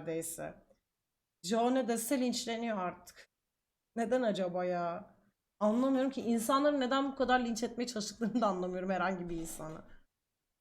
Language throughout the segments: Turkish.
neredeyse. Dese linçleniyor artık. Neden acaba ya? Anlamıyorum ki insanların neden bu kadar linç etmeye çalıştıklarını da anlamıyorum herhangi bir insanı.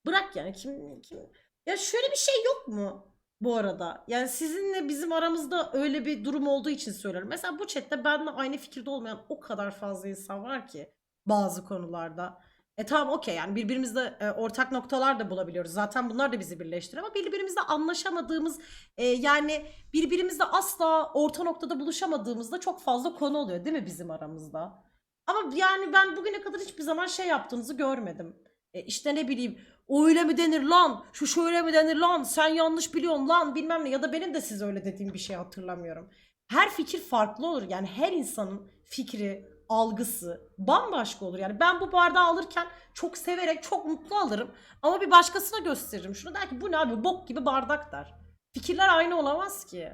Bırak yani kim kim ya şöyle bir şey yok mu bu arada? Yani sizinle bizim aramızda öyle bir durum olduğu için söylüyorum. Mesela bu chatte benimle aynı fikirde olmayan o kadar fazla insan var ki bazı konularda. E tamam okey yani birbirimizde e, ortak noktalar da bulabiliyoruz. Zaten bunlar da bizi birleştiriyor ama birbirimizle anlaşamadığımız e, yani birbirimizle asla orta noktada buluşamadığımızda çok fazla konu oluyor değil mi bizim aramızda? Ama yani ben bugüne kadar hiçbir zaman şey yaptığınızı görmedim. E, işte ne bileyim öyle mi denir lan şu şöyle mi denir lan sen yanlış biliyorsun lan bilmem ne ya da benim de size öyle dediğim bir şey hatırlamıyorum. Her fikir farklı olur yani her insanın fikri algısı bambaşka olur. Yani ben bu bardağı alırken çok severek çok mutlu alırım ama bir başkasına gösteririm. Şunu der ki bu ne abi bok gibi bardak der. Fikirler aynı olamaz ki.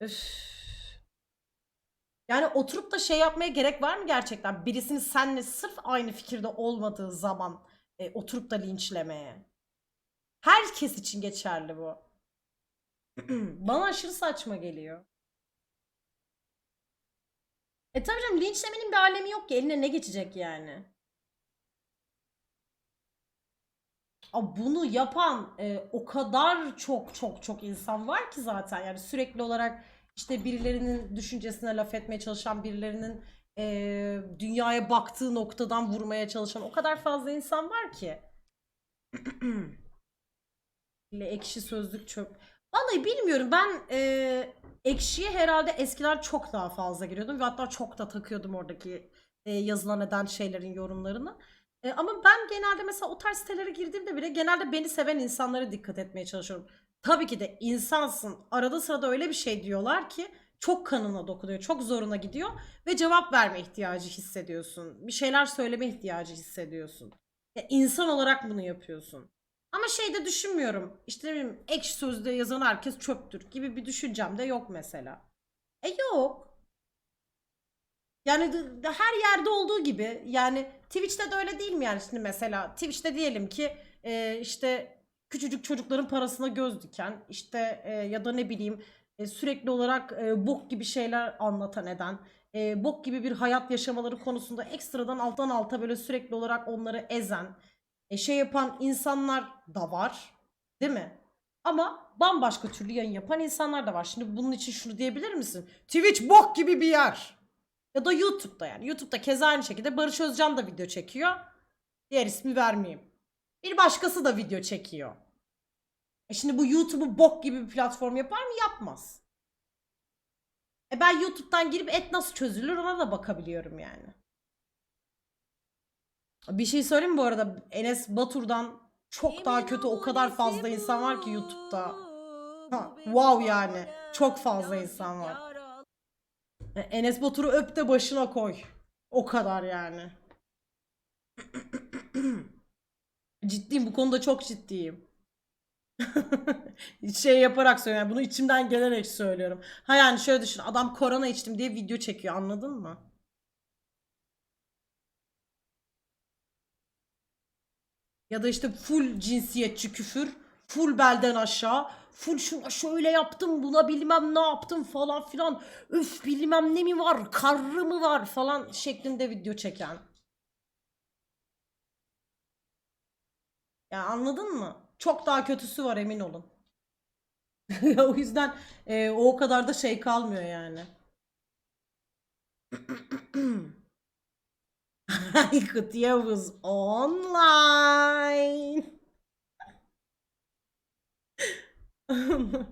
Üf. Yani oturup da şey yapmaya gerek var mı gerçekten? Birisini senle sırf aynı fikirde olmadığı zaman e, oturup da linçlemeye. Herkes için geçerli bu. Bana aşırı saçma geliyor. E tabii canım linçlemenin bir alemi yok ki. Eline ne geçecek yani? Aa, bunu yapan e, o kadar çok çok çok insan var ki zaten. Yani sürekli olarak işte birilerinin düşüncesine laf etmeye çalışan, birilerinin e, dünyaya baktığı noktadan vurmaya çalışan o kadar fazla insan var ki. Ekşi sözlük çöp. Vallahi bilmiyorum ben e, ekşiye herhalde eskiden çok daha fazla giriyordum ve hatta çok da takıyordum oradaki e, yazılan eden şeylerin yorumlarını. E, ama ben genelde mesela o tarz sitelere girdiğimde bile genelde beni seven insanlara dikkat etmeye çalışıyorum. Tabii ki de insansın. Arada sırada öyle bir şey diyorlar ki çok kanına dokunuyor, çok zoruna gidiyor ve cevap verme ihtiyacı hissediyorsun. Bir şeyler söyleme ihtiyacı hissediyorsun. Ya insan olarak bunu yapıyorsun. Ama şey de düşünmüyorum. İşte ne bileyim ekşi sözlüğe yazan herkes çöptür gibi bir düşüncem de yok mesela. E yok. Yani d- d- her yerde olduğu gibi yani Twitch'te de öyle değil mi yani şimdi mesela Twitch'te diyelim ki e, işte küçücük çocukların parasına göz diken işte e, ya da ne bileyim e, sürekli olarak e, bok gibi şeyler anlatan eden e, bok gibi bir hayat yaşamaları konusunda ekstradan alttan alta böyle sürekli olarak onları ezen e, şey yapan insanlar da var değil mi? Ama bambaşka türlü yayın yapan insanlar da var. Şimdi bunun için şunu diyebilir misin? Twitch bok gibi bir yer. Ya da YouTube'da yani. YouTube'da keza aynı şekilde Barış Özcan da video çekiyor. Diğer ismi vermeyeyim. Bir başkası da video çekiyor. E şimdi bu YouTube'u bok gibi bir platform yapar mı? Yapmaz. E ben YouTube'dan girip et nasıl çözülür ona da bakabiliyorum yani. Bir şey söyleyeyim mi bu arada? Enes Batur'dan çok daha kötü o kadar fazla insan var ki YouTube'da. Ha, wow yani. Çok fazla insan var. E, Enes Batur'u öp de başına koy. O kadar yani. ciddiyim bu konuda çok ciddiyim. şey yaparak söylüyorum. Bunu içimden gelerek söylüyorum. Ha yani şöyle düşün. Adam korona içtim diye video çekiyor. Anladın mı? Ya da işte full cinsiyetçi küfür. Full belden aşağı. Full şuna şöyle yaptım buna bilmem ne yaptım falan filan. Üf bilmem ne mi var karrı mı var falan şeklinde video çeken. Ya anladın mı? Çok daha kötüsü var emin olun. o yüzden e, o kadar da şey kalmıyor yani. Aykut Yavuz online.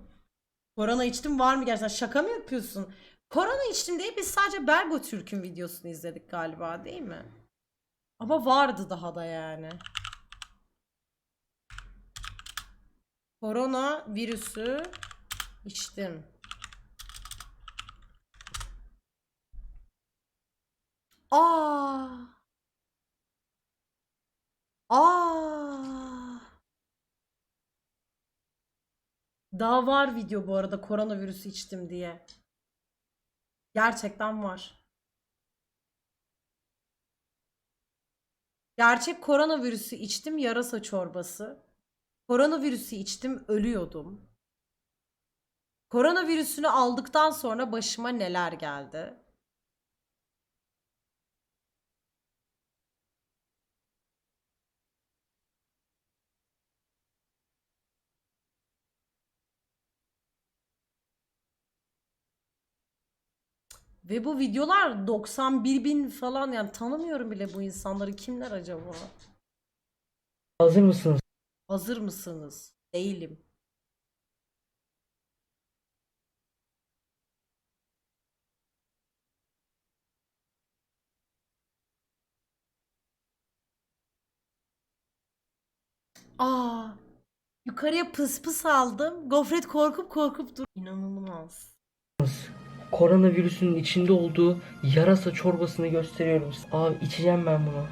Korona içtim var mı gerçekten? Şaka mı yapıyorsun? Korona içtim diye biz sadece Bergo Türk'ün videosunu izledik galiba değil mi? Ama vardı daha da yani. Korona virüsü içtim. Aa. Aa. Daha var video bu arada koronavirüsü içtim diye. Gerçekten var. Gerçek koronavirüsü içtim yarasa çorbası. Koronavirüsü içtim ölüyordum. Koronavirüsünü aldıktan sonra başıma neler geldi? Ve bu videolar 91 bin falan yani tanımıyorum bile bu insanları. Kimler acaba? Hazır mısınız? Hazır mısınız? Değilim. Aa, yukarıya pıs pıs aldım. Gofret korkup korkup dur. İnanılmaz. Koronavirüsünün içinde olduğu yarasa çorbasını gösteriyorum. size. Abi içeceğim ben bunu.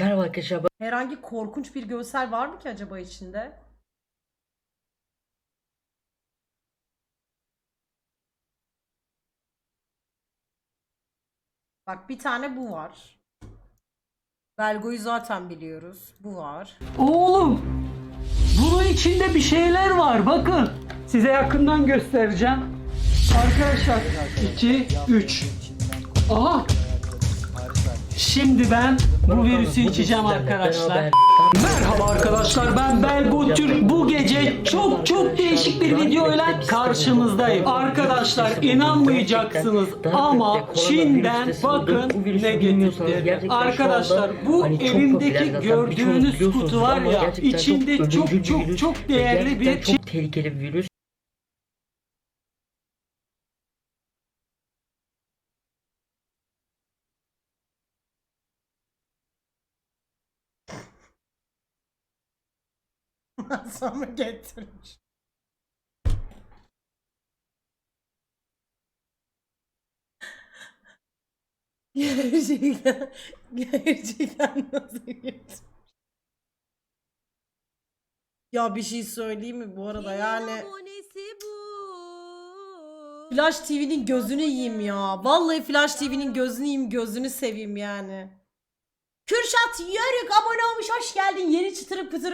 Merhaba arkadaşlar. Herhangi korkunç bir görsel var mı ki acaba içinde? Bak bir tane bu var. Belgo'yu zaten biliyoruz. Bu var. Oğlum bunun içinde bir şeyler var bakın. Size yakından göstereceğim. Arkadaşlar 2 3. Aha. Şimdi ben bu virüsü içeceğim arkadaşlar. Merhaba arkadaşlar ben Belgo Türk. Bu gece çok çok değişik bir videoyla karşınızdayım. Arkadaşlar inanmayacaksınız ama Çin'den bakın ne getirdi. Arkadaşlar bu Hani elimdeki gördüğünüz kutu var ya içinde çok çok çok değerli bir çok tehlikeli bir virüs. Sonra getirmiş. Gerçekten, gerçekten nasıl getirmiş? Ya bir şey söyleyeyim mi bu arada yani Flash TV'nin gözünü yiyeyim ya. Vallahi Flash TV'nin gözünü yiyeyim, gözünü seveyim yani. Kürşat Yörük abone olmuş, hoş geldin. Yeni çıtırıp pıtırıp